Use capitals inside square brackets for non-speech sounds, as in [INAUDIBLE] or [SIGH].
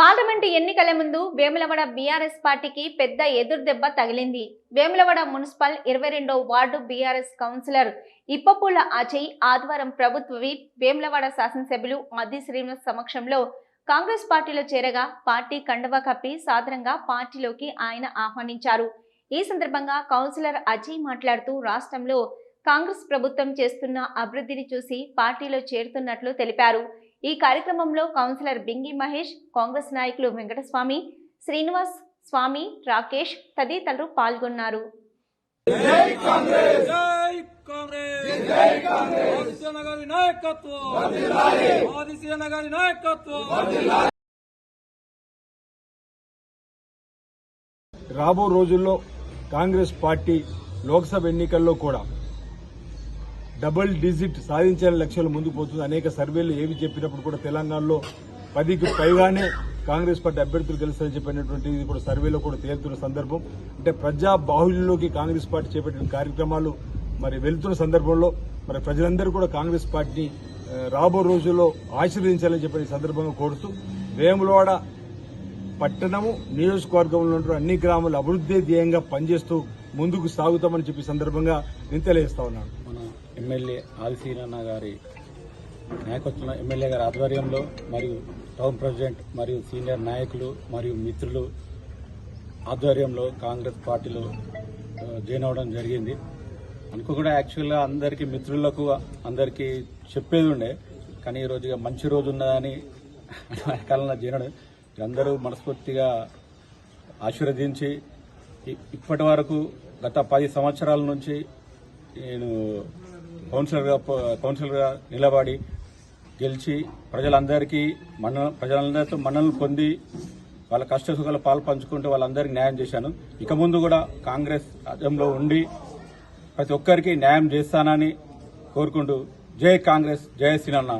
Parliament ఎన్నికల ముందు Vemulawada BRS పార్టీకి పెద్ద ఎదురుదెబ్బ తగిలింది. వేములవాడ మున్సిపల్ ఇరవై రెండో ward BRS councillor Ippapula Ajay ఆదివారం ప్రభుత్వ వీప్ వేములవాడ శాసనసభ్యులు మద్ది శ్రీనివాస్ సమక్షంలో కాంగ్రెస్ పార్టీలో చేరగా పార్టీ కండవ కప్పి సాధారణంగా పార్టీలోకి ఆయన ఆహ్వానించారు. ఈ సందర్భంగా కౌన్సిలర్ అజయ్ మాట్లాడుతూ రాష్ట్రంలో కాంగ్రెస్ ప్రభుత్వం చేస్తున్న అభివృద్ధిని చూసి పార్టీలో చేరుతున్నట్లు తెలిపారు. ఈ కార్యక్రమంలో కౌన్సిలర్ బింగి మహేష్ కాంగ్రెస్ నాయకులు వెంకటస్వామి శ్రీనివాస్ స్వామి రాకేష్ తదితరులు పాల్గొన్నారు. జై కాంగ్రెస్! జై కాంగ్రెస్! ఆదిత్య నగరి నాయకత్వం! ఆదిత్య నగరి నాయకత్వం! రాబో రోజుల్లో కాంగ్రెస్ పార్టీ లోక్సభ ఎన్నికల్లో కూడా డబుల్ డిజిట్ సాధించాలని లక్ష్యాలు ముందుకు పోతుంది. అనేక సర్వేలు ఏవి చెప్పినప్పుడు కూడా తెలంగాణలో పదికి పైగానే కాంగ్రెస్ పార్టీ అభ్యర్థులు గెలుస్తారని చెప్పినటువంటి ఇది కూడా సర్వేలో కూడా తేలుతున్న సందర్భం. అంటే ప్రజా బాహుళ్యంలోకి కాంగ్రెస్ పార్టీ చేపట్టిన కార్యక్రమాలు మరి వెళ్తున్న సందర్భంలో మరి ప్రజలందరూ కూడా కాంగ్రెస్ పార్టీని రాబో రోజుల్లో ఆశీర్వదించాలని చెప్పిన సందర్భంగా కోరుతూ వేములవాడ పట్టణము నియోజకవర్గంలో ఉన్న అన్ని గ్రామాలు అభివృద్ధి ధ్యేయంగా పనిచేస్తూ ముందుకు సాగుతామని చెప్పి సందర్భంగా నేను తెలియజేస్తా ఉన్నాను. మన ఎమ్మెల్యే ఆదిశీనన్న గారి నాయకత్వం ఎమ్మెల్యే గారి ఆధ్వర్యంలో మరియు టౌన్ ప్రెసిడెంట్ మరియు సీనియర్ నాయకులు మరియు మిత్రులు ఆధ్వర్యంలో కాంగ్రెస్ పార్టీలో జాయిన్ అవడం జరిగింది. అనుకో కూడా యాక్చువల్గా అందరికీ మిత్రులకు అందరికీ చెప్పేది ఉండే కానీ ఈ మంచి రోజు ఉన్నదని [LAUGHS] కాలంలో చేరడం అందరూ మనస్ఫూర్తిగా ఆశీర్వదించి ఇప్పటి వరకు గత పది సంవత్సరాల నుంచి నేను కౌన్సిలర్గా కౌన్సిలర్గా నిలబడి గెలిచి ప్రజలందరికీ మన ప్రజలందరితో మనల్ని పొంది వాళ్ళ కష్ట సుఖాలు పాలు పంచుకుంటూ వాళ్ళందరికీ న్యాయం చేశాను. ఇక ముందు కూడా కాంగ్రెస్ రాజ్యంలో ఉండి ప్రతి ఒక్కరికి న్యాయం చేస్తానని కోరుకుంటూ జై కాంగ్రెస్ జై సినన్నా.